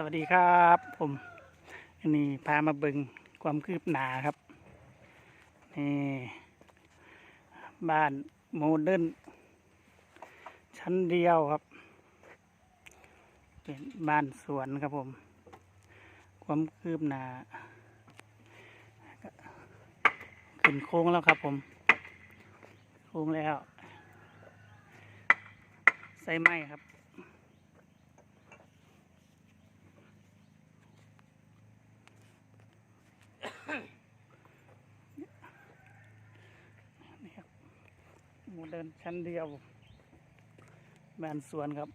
สวัสดีครับผมนนี้พามาเบิงความคืบหน้าครับนี่บ้านโมเดิร์นชั้นเดียวครับ เป็นบ้านสวนครับผม ความคืบหน้าขึ้นโค้งแล้วครับผม โค้งแล้ว ใส่ไม้ครับ นี่ครับโมเดิร์น ชั้นเดียวบ้านสวนครับ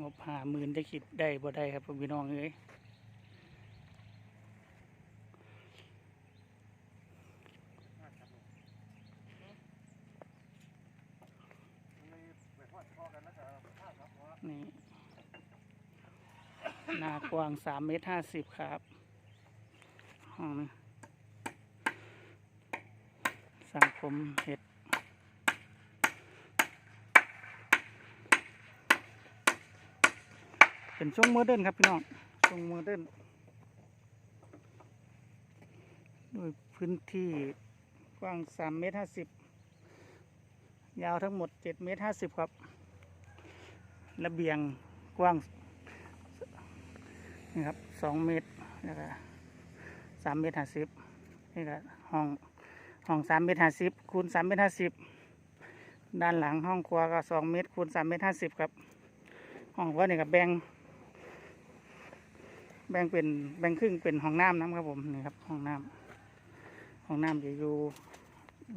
งบหาหมื่นได้คิดได้บ่ได้ครับพี่น้องเอ้ยนี่หน้ากว้างสามเมตรห้าสิบครับห้องนี้สังคมเห็ด เป็นช่วงโมเดิร์นครับพี่น้องช่วงโมเดิร์นโดยพื้นที่กว้างสามเมตรห้าสิบยาวทั้งหมดเจ็ดเมตรห้าสิบครับระเบียงกว้างนี่ครับสองเมตรแล้วก็สามเมตรห้าสิบนี่ก็ห้องห้องสามเมตรห้าสิบคูณสามเมตรห้าสิบด้านหลังห้องครัวก็สองเมตรคูณสามเมตรห้าสิบครับห้องครัวนี่ก็แบ่ง แบ่งเป็นแบ่งครึ่งเป็นห้องน้ำนะครับผมนี่ครับห้องน้ำห้องน้ำจะอยู่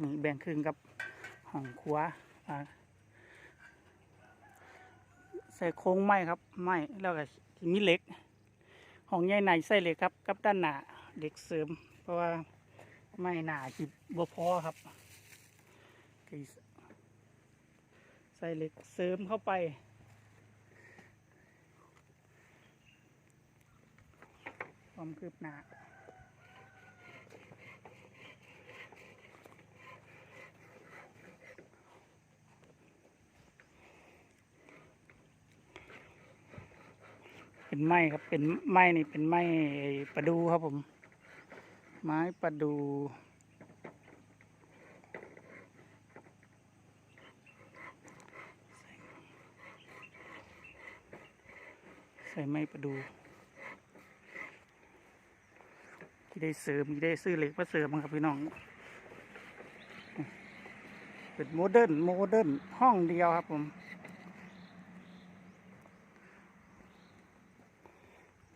นี่แบ่งครึ่งกับห้องครัวใส่โค้งไม้ครับไม้แล้วก็มีเหล็กห้องใหญ่ในใส่เหล็กครับ กับด้านหน้าเหล็กเสริม เพราะว่าไม้หนาจิบพอครับใส่เหล็กเสริมเข้าไป ความคืบหน้าเป็นไม้ครับ เป็นไม้นี่เป็นไม้ประดูครับผม ไม้ประดูใส่ไม้ประดู ที่ได้เสริมที่ได้ซื้อเหล็กมาเสริมครับพี่น้อง เป็นโมเดิร์นโมเดิร์นห้องเดียวครับผม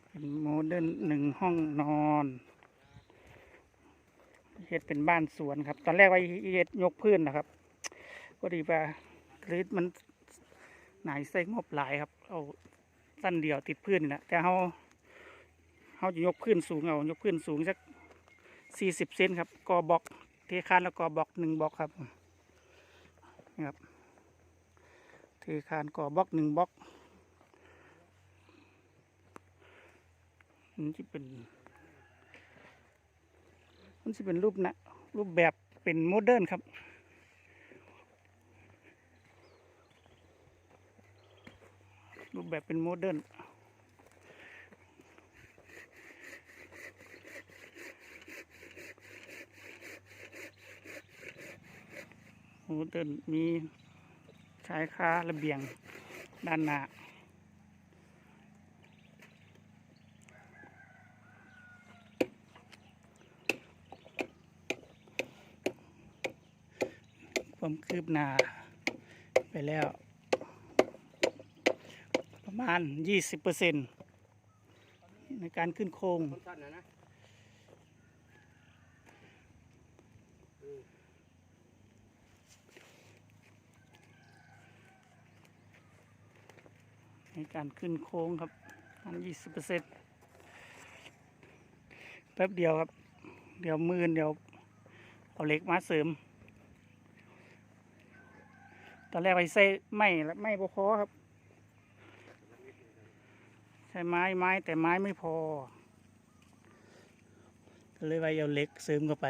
เป็นโมเดิร์นหนึ่งห้องนอนเฮ็ดเป็นบ้านสวนครับ ตอนแรกว่าเฮ็ดยกพื้นนะครับพอดีว่าฤทธิ์มันหนายใส่งบหลายครับ เอาสั้นเดียวติดพื้นนี่แหละแต่เขา เขาจะยกพื้นสูงเอายกพื้นสูงสักสี่สิบเซนครับกอบอกเทคานแล้วกอบอกหนึ่งบล็อกครับนี่ครับเทคานกอบอกหนึ่งบล็อกมันจะเป็นมันจะเป็นรูปนะรูปแบบเป็นโมเดิร์นครับรูปแบบเป็นโมเดิร์น โมเดินมีชายคาระเบียงด้านหน้าความคืบหน้าไปแล้ว ประมาณ 20%ในการขึ้นโครง สั้นนะนะ ในการขึ้นโค้งครับอัน20เปอระมาณ20%แป๊บเดียวครับ เดี๋ยวมือเดี๋ยวเอาเหล็กมาเสริม ตอนแรกไปใส่ไม้แล้วไม้พอพอครับ ใช้ไม้ไม้แต่ไม้ไม่พอ ก็เลยไปเอาเหล็กเสริมเข้าไป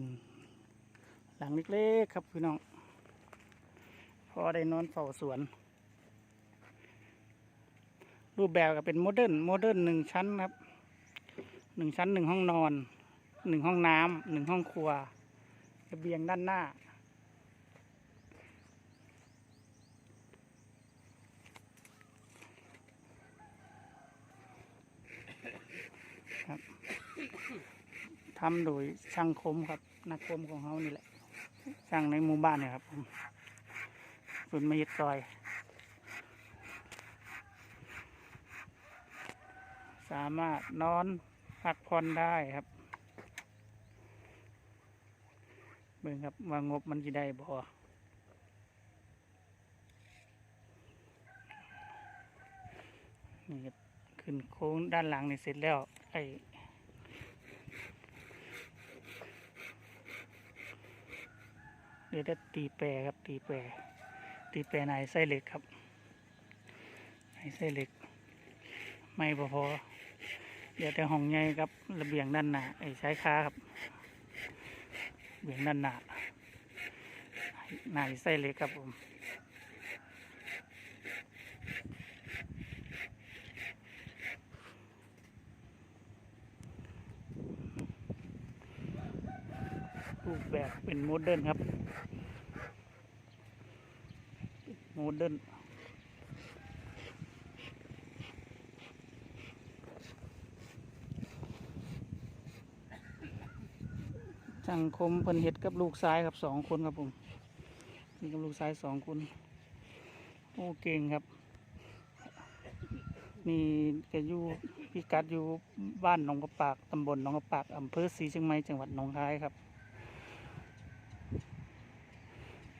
เป็นหลังเล็กๆครับพี่น้อง พอได้นอนเฝ้าสวน รูปแบบก็เป็นโมเดิร์นโมเดิร์นหนึ่งชั้นครับหนึ่งชั้นหนึ่งห้องนอนหนึ่งห้องน้ำหนึ่งห้องครัวระเบียงด้านหน้า ครับทำโดยช่างคมครับ นักคมของเขานี่แหละช่างในหมู่บ้านเนี่ยครับผมส่วนมาเฮ็ดซอยสามารถนอนพักผ่อนได้ครับ เบิ่งครับว่างบมันจะได้บ่นี่ครับขึ้นโค้งด้านหลังนี่เสร็จแล้วไอ้ เดี๋ยวจะตีแปรครับตีแปรตีแปรในไส้เหล็กครับในไส้เหล็ก ไม่พอพอเดี๋ยวแต่ห้องใหญ่ครับระเบียงด้านหน้าไอ้ใช้ค้าครับเบียงด้านหน้าหน้าไส้เหล็กครับผม รูปแบบเป็นโมเดิร์นครับ โมเดิร์นช่างคมเพิ่นเฮ็ดกับลูกซ้ายครับสองคนครับผมนี่กับลูกซ้ายสองคน โอ้เก่งครับ นี่แกอยู่พิกัดอยู่บ้านหนองกระปากตำบลหนองกระปากอำเภอศรีเชียงใหม่จังหวัดหนองคายครับ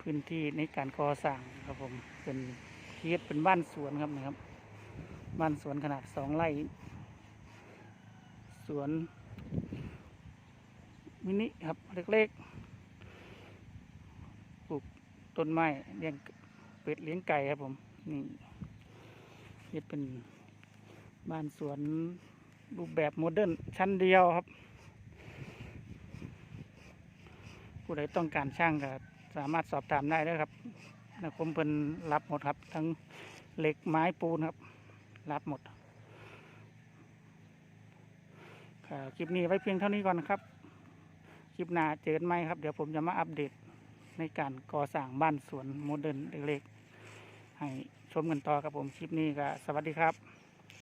พื้นที่ในการก่อสร้างครับผมเป็นเทียดเป็นบ้านสวนครับนะครับ บ้านสวนขนาดสองไร่สวนมินิครับเล็กๆปลูกต้นไม้เลี้ยงเป็ดเลี้ยงไก่ครับผมนี่เฮ็ดเป็นบ้านสวนรูปแบบโมเดิร์นชั้นเดียวครับ ผู้ใดต้องการช่างก็ สามารถสอบถามได้เลยครับนะผมเป็นรับหมดครับ ทั้งเหล็กไม้ปูนครับ รับหมดครับคลิปนี้ไว้เพียงเท่านี้ก่อนครับ คลิปหน้าเจอกันไหมครับ เดี๋ยวผมจะมาอัปเดตในการก่อสร้างบ้านสวนโมเดิร์นเล็กๆให้ชมกันต่อครับผมคลิปนี้ก็สวัสดีครับ